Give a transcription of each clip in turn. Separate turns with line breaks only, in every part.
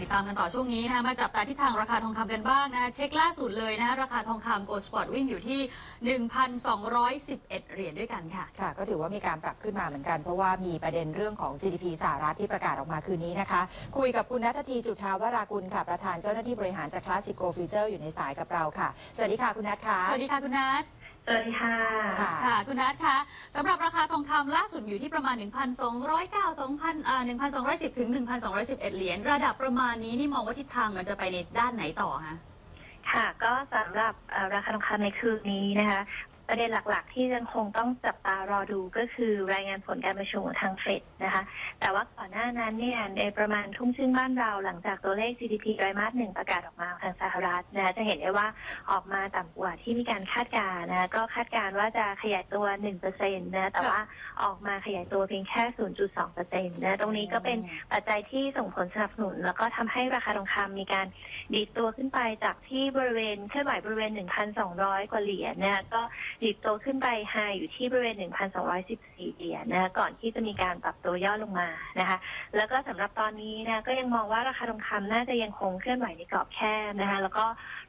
ติดตามกันต่อช่วงนี้นะคะมาจับตาที่ทางราคาทองคำกันบ้างนะคะเช็คล่าสุดเลยนะคะราคาทองคำโกลด์สปอร์ตวิ่งอยู่ที่ 1,211 เหรียญด้วยกันค่ะ
ค่ะ ก็ถือว่ามีการปรับขึ้นมาเหมือนกัน เพราะว่ามีประเด็นเรื่องของ GDP สหรัฐที่ประกาศออกมาคืนนี้นะคะ คุยกับคุณนัททีจุธาวรากุลค่ะ ประธานเจ้าหน้าที่บริหารจากคลาสสิโกฟิวเจอร์อยู่ในสายกับเราค่ะ สวัสดีค่ะคุณนัทค่ะ
สวัสดีค่ะคุณนัท
ส วัสดีค่ะ
ค่ะ
ค่ะ คุณนัทคะสำหรับราคาทองคำล่าสุดอยู่ที่ประมาณ 1,209 2,000อ่า1,210 ถึง 1,211 เหรียญ ระดับประมาณนี้นี่มองว่าทิศทางมันจะไปในด้านไหนต่อคะ
ค่ะ ก็สำหรับเอ่อราคาทองคำในคืนนี้นะคะ ประเด็นหลักๆ ที่ยังคงต้องจับตารอดูก็คือรายงานผลการประชุมของทางเฟดนะคะ แต่ว่าก่อนหน้านั้นเนี่ยในประมาณทุ่มครึ่งบ้านเราหลังจากตัวเลข GDP ไตรมาสหนึ่งประกาศออกมาทางสหรัฐนะะจะเห็นได้ว่าออกมาต่ำกว่าที่มีการคาดการณ์นะะก็คาดการณ์ว่าจะขยายตัว 1%นะแต่ว่าออกมาขยายตัวเพียงแค่ 0.2%นะตรงนี้ก็เป็นปัจจัยที่ส่งผลสนับสนุน แล้วก็ทำให้ราคาทองคำมีการดีดตัวขึ้นไปจากที่บริเวณเคลื่อนไหวบริเวณ 1,200 กว่าเหรียญนะะก็ดีดตัวขึ้นไปไฮอยู่ที่บริเวณ 1,214 เหรียญนะคะก่อนที่จะมีการปรับตัวย่อลงมานะคะ แล้วก็สำหรับตอนนี้นะก็ยังมองว่าราคาทองคำน่าจะยังคงเคลื่อนไหวในกรอบแคบนะคะ แล้วก็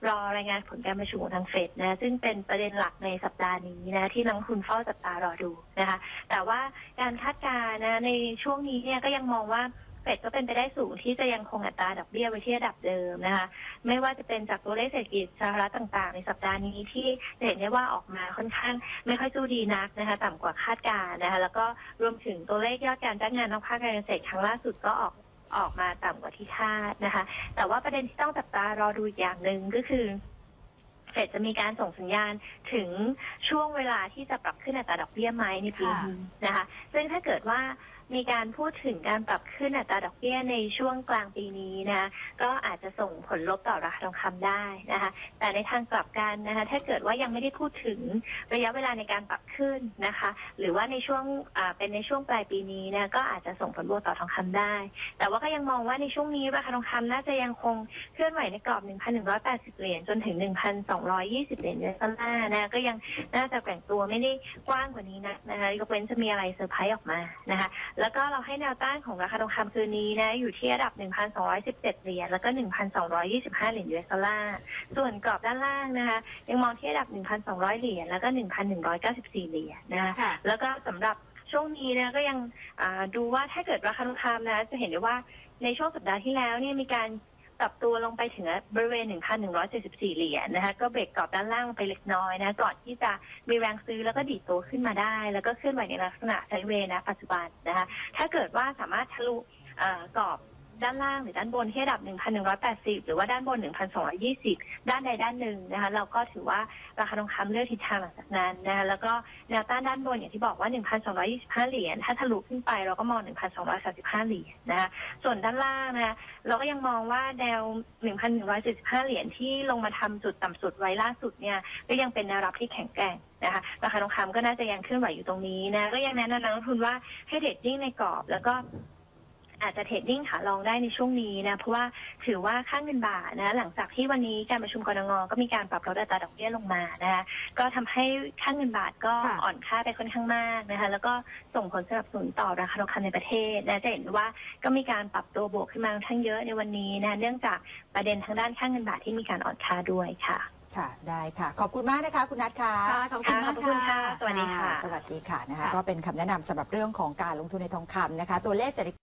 รอรายงานผลการประชุมของทางเฟดนะซึ่งเป็นประเด็นหลักในสัปดาห์นี้นะที่นักลงทุนเฝ้าจับตารอดูนะคะ แต่ว่าการคาดการณ์นะในช่วงนี้เนี่ยก็ยังมองว่า เฟดก็เป็นไปได้สูงที่จะยังคงอัตราดอกเบี้ยไว้ที่ระดับเดิมนะคะ ไม่ว่าจะเป็นจากตัวเลขเศรษฐกิจสหรัฐต่าง ๆ ในสัปดาห์นี้ที่เห็นได้ว่าออกมาค่อนข้างไม่ค่อยสู้ดีนักนะคะ ต่ำกว่าคาดการณ์นะคะ แล้วก็รวมถึงตัวเลขยอดการจ้างงานนอกภาคการเกษตรครั้งล่าสุดก็ออกออกมาต่ำกว่าที่คาดนะคะ แต่ว่าประเด็นที่ต้องจับตารอดูอย่างหนึ่งก็คือเฟดจะมีการส่งสัญญาณถึงช่วงเวลาที่จะปรับขึ้นอัตราดอกเบี้ยไหมในปีนี้นะคะ ซึ่งถ้าเกิดว่า มีการพูดถึงการปรับขึ้นอัตราดอกเบี้ยในช่วงกลางปีนี้นะก็อาจจะส่งผลลบต่อราคาทองคำได้นะคะ แต่ในทางกลับกันนะคะถ้าเกิดว่ายังไม่ได้พูดถึงระยะเวลาในการปรับขึ้นนะคะ หรือว่าในช่วงเป็นในช่วงปลายปีนี้นะก็อาจจะส่งผลบวกต่อทองคำได้ แต่ว่าก็ยังมองว่าในช่วงนี้ราคาทองคำน่าจะยังคงเคลื่อนไหวในกรอบ 1,180 เหรียญจนถึง 1,220 เหรียญเยสดอลลาร์นะก็ยังน่าจะแกว่งตัวไม่ได้กว้างกว่านี้นักนะคะยกเว้นจะมีอะไรเซอร์ไพรส์ออกมานะคะแล้วก็เราให้แนวต้านของราคาทองคำคืนนี้นะอยู่ที่ระดับ 1,217 เหรียญแล้วก็ 1,225 เหรียญ US ดอลลาร์ส่วนกรอบด้านล่างนะคะยังมองที่ระดับ 1,200 เหรียญแล้วก็ 1,194 เหรียญนะคะ
ค่ะ
แล้วก็สำหรับช่วงนี้นะก็ยังอ่าดูว่าถ้าเกิดราคาทองคำนะจะเห็นได้ว่าในช่วงสัปดาห์ที่แล้วเนี่ยมีการ ปรับตัวลงไปถึงบริเวณ 1,174 เหรียญนะคะ ก็เบรกกรอบด้านล่างไปเล็กน้อยนะ ก่อนที่จะมีแรงซื้อแล้วก็ดีดตัวขึ้นมาได้ แล้วก็เคลื่อนไหวในลักษณะไซด์เวย์นะปัจจุบันนะคะ ถ้าเกิดว่าสามารถทะลุอ่อกรอบ ด้านล่างหรือด้านบนที่ระดับ 1,180 หรือว่าด้านบน 1,220 ด้านใดด้านหนึ่งนะคะเราก็ถือว่าราคาทองคำเลือกทิศทางหลังจากนั้นนะคะแล้วก็แนวต้านด้านบนอย่างที่บอกว่า 1,225 เหรียญถ้าทะลุขึ้นไปเราก็มอง 1,235 เหรียญนะคะส่วนด้านล่างนะคะเราก็ยังมองว่าแนว 1,175 เหรียญที่ลงมาทำจุดต่ำสุดไว้ล่าสุดเนี่ยก็ยังเป็นแนวรับที่แข็งแกร่งนะคะราคาทองคำก็น่าจะยังเคลื่อนไหวอยู่ตรงนี้นะก็ยังแนะนำนักลงทุนว่าให้เทรดดิ้งในกรอบ แล้วก็ อาจจะเทรดดิ้งขาลองได้ในช่วงนี้นะเพราะว่าถือว่าค่าเงินบาทนะหลังจากที่วันนี้การประชุมกรงงก็มีการปรับลดอัตราดอกเบี้ยลงมานะคะก็ทำให้ค่าเงินบาทก็
ค่ะ
อ่อนค่าไปค่อนข้างมากนะคะแล้วก็ส่งผลสนับสนุนต่อราคาทองคำในประเทศนะจะเห็นว่าก็มีการปรับตัวบวกขึ้นมาค่อนข้างเยอะในวันนี้นะเนื่องจากประเด็นทางด้านค่าเงินบาทที่มีการอ่อนค่าด้วยค่ะ
ค่ะ ได้ค่ะ ขอบคุณมากนะคะ คุณนัทค่ะ
ค่ะขอบคุณ
ค่ะ
มาก
ขอบคุณค่ะ
ค่ะ
สวัสดีค่ะ
สวัสดีค่ะนะคะ
ค่ะ
ก็เป็นคำแนะนำสำหรับเรื่องของการลงทุนในทองคำนะคะ ตัวเลขเศรษฐกิจ